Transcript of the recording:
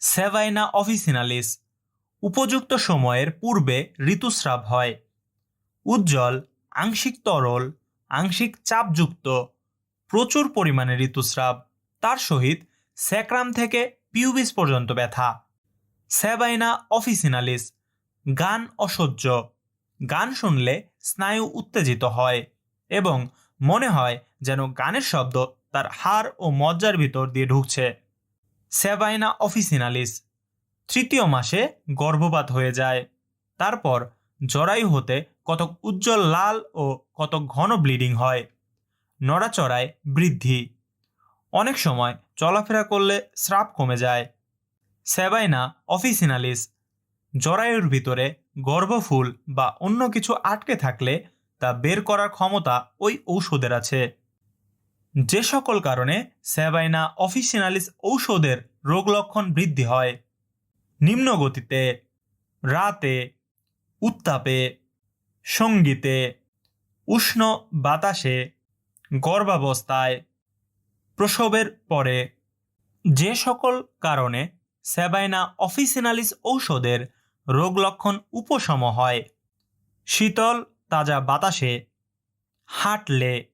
সেভাইনা officinalis উপযুক্ত সময়ের পূর্বে ঋতুস্রাব হয়। উজ্জ্বল, আংশিক তরল, আংশিক চাপযুক্ত, প্রচুর পরিমাণে ঋতুস্রাব। তার সহিত স্যাক্রাম থেকে পিউবিস পর্যন্ত ব্যথা। সেবাইনা অফিসিনালিস গান অসহ্য। গান শুনলে স্নায়ু উত্তেজিত হয় এবং মনে হয় যেন গানের শব্দ তার হাড় ও মজ্জার ভিতর দিয়ে ঢুকছে। Sabina officinalis. তৃতীয় মাসে গর্ভপাত হয়ে যায়। তারপর জরায়ু হতে কতক উজ্জ্বল লাল ও কতক ঘন ব্লিডিং হয়। নড়াচড়ায় বৃদ্ধি। অনেক সময় চলাফেরা করলে স্রাব কমে যায়। Sabina officinalis. জরায়ুর ভিতরে গর্ভফুল বা অন্য কিছু আটকে থাকলে তা বের করার ক্ষমতা ওই ঔষধের আছে। যে সকল কারণে সেবাইনা অফিসিনালিস ঔষধের রোগ লক্ষণ বৃদ্ধি হয়। নিম্ন গতিতে রাতে, উত্তাপে, সঙ্গীতে, উষ্ণ বাতাসে, গর্ভাবস্থায়, প্রসবের পরে। যে সকল কারণে সেবাইনা অফিসিনালিস ঔষধের রোগ লক্ষণ উপশম হয়। শীতল, তাজা বাতাসে, হাঁটলে